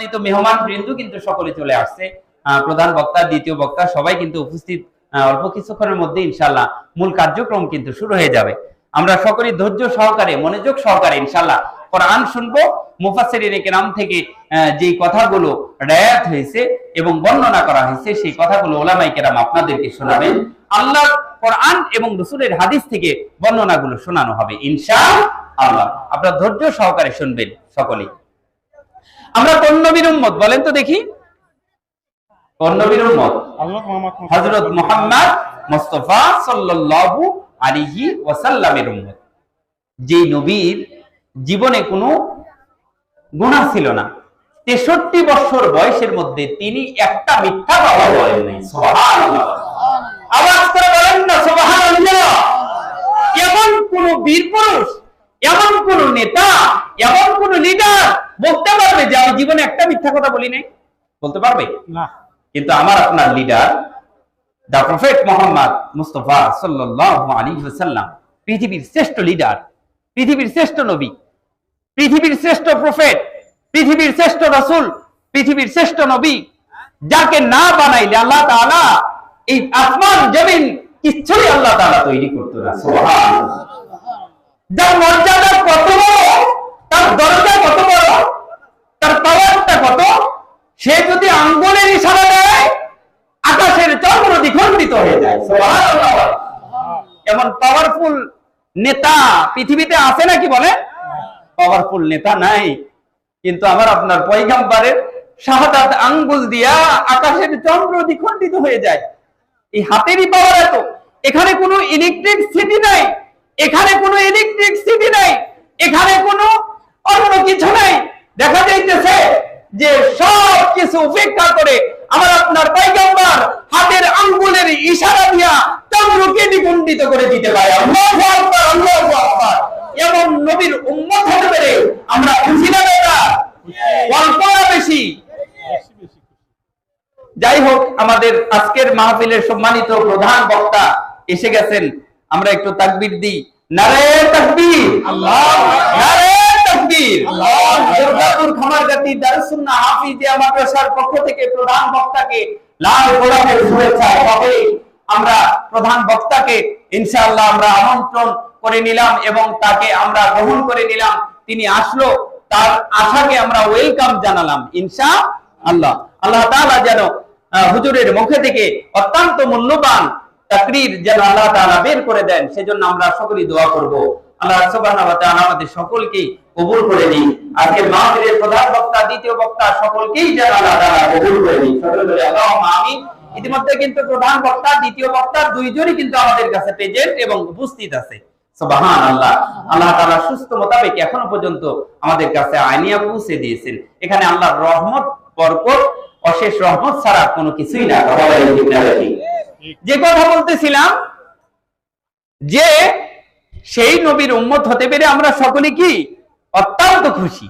সম্মানিত মেহমান বৃন্দ কিন্তু সকলে চলে আসছে। প্রধান বক্তা, দ্বিতীয় বক্তা, সবাই কিন্তু উপস্থিত অল্প কিছুক্ষণের মধ্যে ইনশাল্লাহ মূল কার্যক্রম কিন্তু শুরু হয়ে যাবে। আমরা সকলেই ধৈর্য সহকারে, মনোযোগ সহকারে ইনশাল্লাহ কোরআন শুনব। মুফাসসিরিন কেরাম থেকে যে কথাগুলো রায়াত হয়েছে এবং বর্ণনা করা হয়েছে, সেই কথাগুলো ওলামাই কেরাম আপনাদেরকে শোনাবেন। আল্লাহ কোরআন এবং রসুলের হাদিস থেকে বর্ণনাগুলো শোনানো হবে ইনশা আল্লাহ আপনার ধৈর্য সহকারে শুনবেন সকলেই। আমরা কোন নবীর উম্মত? বলেন তো দেখি। কোন নবীর উম্মত? হযরত মুহাম্মদ মুস্তাফা সাল্লাল্লাহু আলাইহি ওয়াসাল্লামের উম্মত। যেই নবীর জীবনে কোনো গুনাহ ছিল না। তেষট্টি বছর বয়সের মধ্যে তিনি একটা মিথ্যা কথা বলেন নাই। আওয়াজ করে বলেন না সুবহানাল্লাহ। এমন কোন বীর পুরুষ এমন কোন নেতা এমন কোন লিডার বলতে পারবে যে আমি জীবনে একটা মিথ্যা কথা বলি নাই? বলতে পারবে? না। কিন্তু আমার আপনার leader the prophet Muhammad Mustafa সাল্লাল্লাহু আলাইহি ওয়াসাল্লাম পৃথিবীর শ্রেষ্ঠ লিডার পৃথিবীর শ্রেষ্ঠ নবী পৃথিবীর শ্রেষ্ঠ প্রফেট পৃথিবীর শ্রেষ্ঠ রাসূল পৃথিবীর শ্রেষ্ঠ নবী যাকে না বানাইলে আল্লাহ তাআলা এই আসমান জমিন কিচ্ছুই আল্লাহ তাআলা তৈরি করতো না। সুবহানাল্লাহ। যার মর্যাদা কত বড়? সে যদি আঙ্গুলের ইশারা দেয়, আকাশের চন্দ্র দ্বিখণ্ডিত হয়ে যায়। এমন পাওয়ারফুল নেতা পৃথিবীতে আছে নাকি বলে পাওয়ারফুল নেতা নাই। কিন্তু আমার আপনার পয়গাম্বারের শাহাদাত আঙ্গুল দিয়া আকাশের চন্দ্র দ্বিখণ্ডিত হয়ে যায়। এই হাতেরই পাওয়ার এত। এখানে কোনো ইলেকট্রিক সিটি নাই। এখানে কোনো ইলেকট্রিক সিটি নাই। এখানে কোনো অন্য কিছু নাই। দেখা যাইতেছে যে সব কিছু উপেক্ষা করে আমার আপনার পয়গম্বর হাতের আঙ্গুলের ইশারা দিয়া চন্দ্রকে দ্বিখণ্ডিত করে দিতে পারে। আল্লাহু আকবার আল্লাহু আকবার। এমন নবীর উম্মত হতে পেরে আমরা খুশি না বেটা? অল্প না বেশি? বেশি বেশি যাই হোক আমাদের আজকের মাহফিলের সম্মানিত প্রধান বক্তা এসে গেছেন। আমরা একটু তাকবীর দিই। নারে তাকবীর। আল্লাহ নারে তাকবীর দুর্গাপুর খামারগাতি দারুসুন্নাহ হাফিজিয়া মাদ্রাসার পক্ষ থেকে প্রধান বক্তাকে লাল গোলাপের শুভেচ্ছা তবে আমরা প্রধান বক্তাকে ইনশাআল্লাহ আমরা আমন্ত্রণ করে নিলাম এবং তাকে আমরা গ্রহণ করে নিলাম। তিনি আসলো তার আশাকে আমরা ওয়েলকাম জানালাম ইনশা আল্লাহ আল্লাহ তাআলা যেন হুজুরের মুখে থেকে অত্যন্ত মূল্যবান তাকরীর যেন আল্লাহ তাআলা বের করে দেন সেজন্য আমরা সকলেই দোয়া করব। আল্লাহ সুবহানাহু ওয়া তাআলা আমাদের সকলকে কবুল করে নিন আজকে মাহফিলের প্রধান বক্তা, দ্বিতীয় বক্তা সকলকেই যেন আল্লাহ তাআলা কবুল করে নিন সকলে বলে আমিন। ইতিমধ্যে কিন্তু প্রধান বক্তা, দ্বিতীয় বক্তা দুইজনই কিন্তু আমাদের কাছে প্রেজেন্ট এবং উপস্থিত আছে। সুবহান আল্লাহ আল্লাহ তাআলা সুস্থ মোতাবেক এখনও পর্যন্ত আমাদের কাছে আইনিয়া পৌঁছে দিয়েছেন। এখানে আল্লাহর রহমত, বরকত, অশেষ রহমত ছাড়া কোনো কিছুই না? যে কথা বলতেছিলাম, যে সেই নবীর উম্মত হতে পেরে আমরা সকলে কি অত্যন্ত খুশি।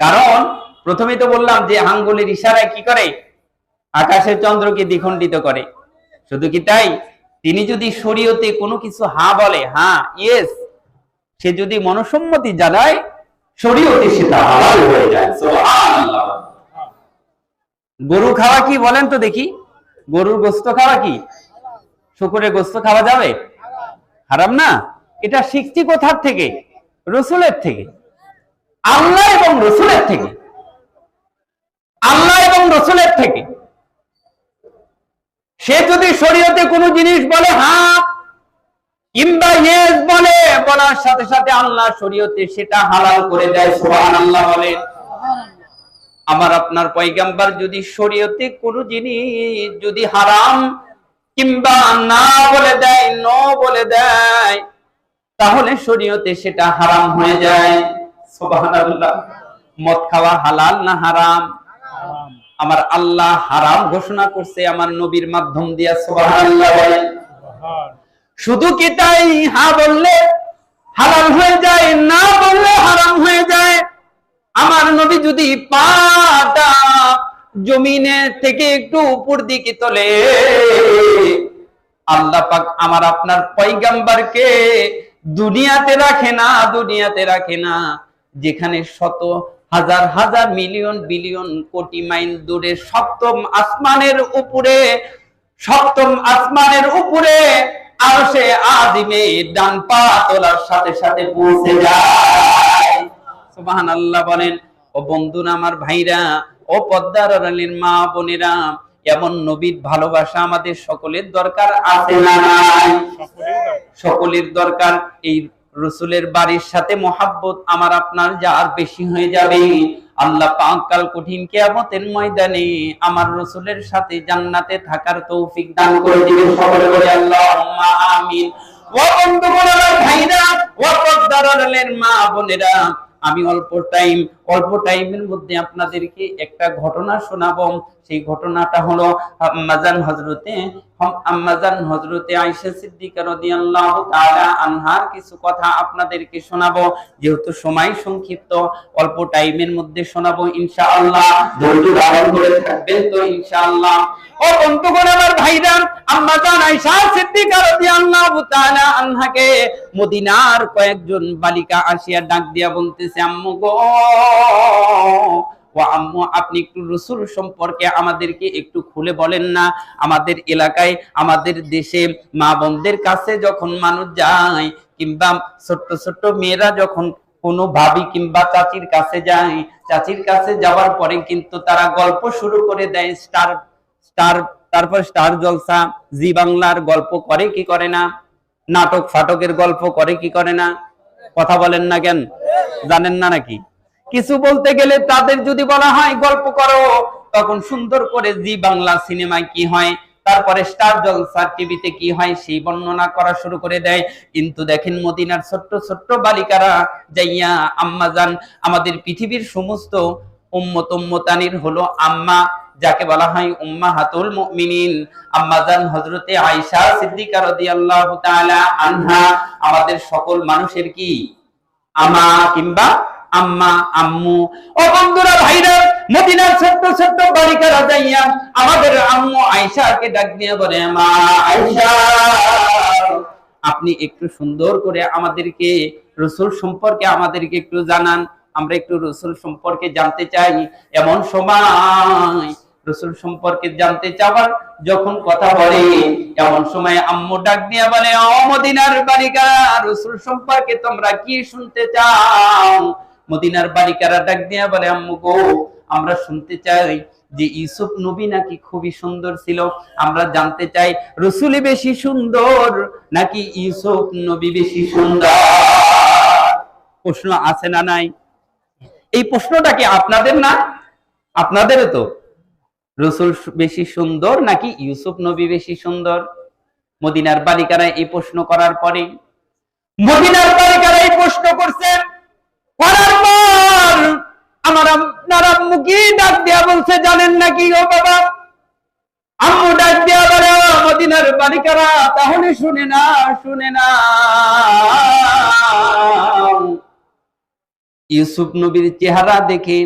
কারণ প্রথমে তো বললাম যে আঙ্গুলের ইশারায় কি করে? আকাশের চন্দ্রকে দ্বিখণ্ডিত করে। শুধু কি তাই? তিনি যদি শরীয়তে কোনো কিছু হা বলে হ্যাঁ ইয়েস সে যদি মনসম্মতি জানায়, শরীয়তে সেটা হালাল হয়ে যায়। গরু খাওয়া কি বলেন তো দেখি? গরুর গোস্ত খাওয়া কি? শুকুরের গোস্ত খাওয়া যাবে? হারাম না? এটা শিখছি কোথার থেকে? রসুলের থেকে। আল্লাহ এবং রসুলের থেকে। আল্লাহ এবং রসুলের থেকে। সে যদি শরীয়তে কোনো জিনিস বলে হ্যাঁ কিংবা ইয়েস বলে, বলার সাথে সাথে আল্লাহ শরীয়তে সেটা হালাল করে দেয়। সুবহানাল্লাহ বলে। আমার আপনার পয়গাম্বার যদি শরীয়তে কোনো জিনিস যদি হারাম, কিংবা না বলে দেয়, ন বলে দেয় তাহলে শরীয়তে সেটা হারাম হয়ে যায়। সুবহানাল্লাহ। মদ খাওয়া হালাল না হারাম? আমার আল্লাহ হারাম ঘোষণা করছে আমার নবীর মাধ্যম দিয়া সুবহানাল্লাহ বলেন। শুধু কি তাই? হা বললে হালাল হয়ে যায় না বললে হারাম হয়ে যায়। আমার নবী যদি পাটা জমিনে থেকে একটু উপর দিকে তোলে আল্লাহ পাক আমার আপনার পয়গাম্বারকে দুনিয়াতে রাখে না, দুনিয়াতে রাখে না। যেখানে শত হাজার হাজার মিলিয়ন, বিলিয়ন কোটি মাইল দূরে সপ্তম আসমানের উপরে, সপ্তম আসমানের উপরে আর সে আদিমে ডান পা তোলার সাথে সাথে পৌঁছে যায়। সুবহান আল্লাহ বলেন, ও বন্ধুরা, আমার ভাইরা, ও পদ্মার মা বোনেরা এমন নবীর ভালোবাসা আমাদের সকলের দরকার আছে না নাই? সকলের দরকার এই রসুলের বাড়ির সাথে মোহাব্বত আমার আপনার যা আর বেশি হয়ে যাবে। আল্লাহ পাক কাল কঠিন কিয়ামতের ময়দানে আমার রসুলের সাথে জান্নাতে থাকার তৌফিক দান করে দিবে সকলে বলে আল্লাহুম্মা আমিন। ও বন্ধুগণ, আমার ভাইরা, ও পর্দার মা বোনেরা আমি অল্প টাইম অল্প টাইমের মধ্যে আপনাদেরকে একটা ঘটনা শোনাবো। সেই ঘটনাটা হলো আম্মাজান হজরতে আম্মাজান হজরতে আয়েশা সিদ্দিকা রাদিয়াল্লাহু তাআলা আনহার কিছু কথা আপনাদেরকে শোনাবো। যেহেতু সময় সংক্ষিপ্ত অল্প টাইমের মধ্যে শোনাবো ইনশাআল্লাহ। ধৈর্য ধারণ করে থাকবেন। তো ইনশাআল্লাহ। ও বন্ধুগণ আমার ভাইরা মদিনার কয়েকজন বালিকা আসিয়া ডাক দিয়া বলতেছে, আম্মু গো, ও আম্মু, আপনি একটু রসুল সম্পর্কে আমাদেরকে একটু খুলে বলেন না। আমাদের এলাকায়, আমাদের দেশে মা বোনদের কাছে যখন মানুষ যায় কিংবা ছোট্ট ছোট্ট মেয়েরা যখন কোনো ভাবি কিংবা চাচির কাছে যায়, চাচির কাছে যাওয়ার পরে কিন্তু তারা গল্প শুরু করে দেয়, স্টার স্টার তারপর স্টার জলসা, জি বাংলার গল্প করে কি করে না? নাটক ফাটকের গল্প করে কি করে না? কথা বলেন না কেন? জানেন না নাকি? কিছু বলতে গেলে তাদের যদি বলা হয় গল্প করো, তখন সুন্দর করে জি বাংলা সিনেমায় কি হয়? তারপরে স্টার জলসা টিভিতে কি হয়? সেই বর্ণনা করা শুরু করে দেয়। কিন্তু দেখেন মদিনার ছোট্ট ছোট্ট বালিকারা যাইয়া, আম্মা যান, আমাদের পৃথিবীর সমস্ত উম্মত উম্মতানির হলো আম্মা। যাকে বলা হয় উম্মা হাতুল মুমিনিন আম্মাজান হজরতে আয়েশা সিদ্দিকা রাদিয়াল্লাহু তাআলা আনহা, আমাদের সকল মানুষের কি? আমা কিংবা আম্মা, আম্মু। ও বন্ধুরা, ভাইরা, মদিনার ছোট্ট ছোট্ট বালিকারা যাইয়া আমাদের আম্মু আয়েশাকে ডাক দিয়ে বলে, মা আয়েশা, আপনি একটু সুন্দর করে আমাদেরকে রসুল সম্পর্কে আমাদেরকে একটু জানান। আমরা একটু রসুল সম্পর্কে জানতে চাই। এমন সময় রসুল সম্পর্কে জানতে চাওয়ার যখন কথা বলে, এমন সময় আম্মু ডাক দিয়ে বলে, ও মদিনার বালিকারা, রসুল সম্পর্কে তোমরা কি শুনতে চাও? মদিনার বালিকারা ডাক দিয়া বলে, আম্মু গো, আমরা শুনতে চাই যে ইউসুফ নবী নাকি খুবই সুন্দর ছিল। আমরা জানতে চাই রসুলি বেশি সুন্দর নাকি ইউসুফ নবী বেশি সুন্দর? প্রশ্ন আছে না নাই? এই প্রশ্নটা কি আপনাদের না? আপনাদের তো। রসুল বেশি সুন্দর নাকি ইউসুফ নবী বেশি সুন্দর? মদিনার বালিকারা এই প্রশ্ন করার পরে, মদিনার বালিকারা এই প্রশ্ন করছে করার পর আমার আপনার আম্মু ডাক দিয়া বলছে, জানেন নাকি ও বাবা? আম্মু ডাক দিয়া বলে মদিনার বালিকারা, তাহলে শুনে না শুনে না। ইউসুফ নবীর চেহারা দেখে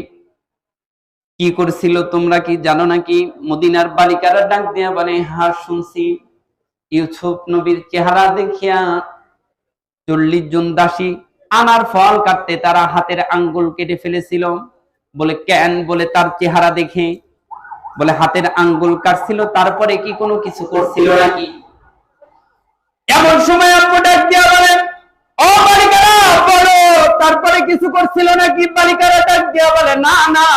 কি করছিল তোমরা কি জানো নাকি? মদিনার বালিকারা ডাক দিয়া বলে হ্যাঁ শুনছি। ইউসুফ নবীর চেহারা দেখিয়া চল্লিশ জন দাসী আনার ফল কাটতে তারা হাতের আঙ্গুল কেটে ফেলেছিল। বলে, কেন? বলে, তার চেহারা দেখে। বলে, হাতের আঙ্গুল কাটছিল, তারপরে কি কোনো কিছু করছিল নাকি? এমন সময় আম্মু ডাক দিয়া বলেন ও বালিকারা, বলো, তারপরে কিছু করছিল নাকি? বালিকারা ডাক দিয়া বলে, না না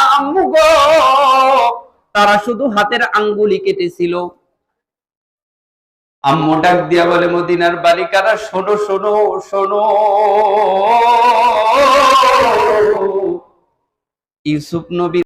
তারা শুধু হাতের আঙ্গুলি কেটেছিল। আম্মু ডাক দিয়া বলে, মদিনার বালিকারা, শোনো শোনো শোনো। ইউসুফ নবী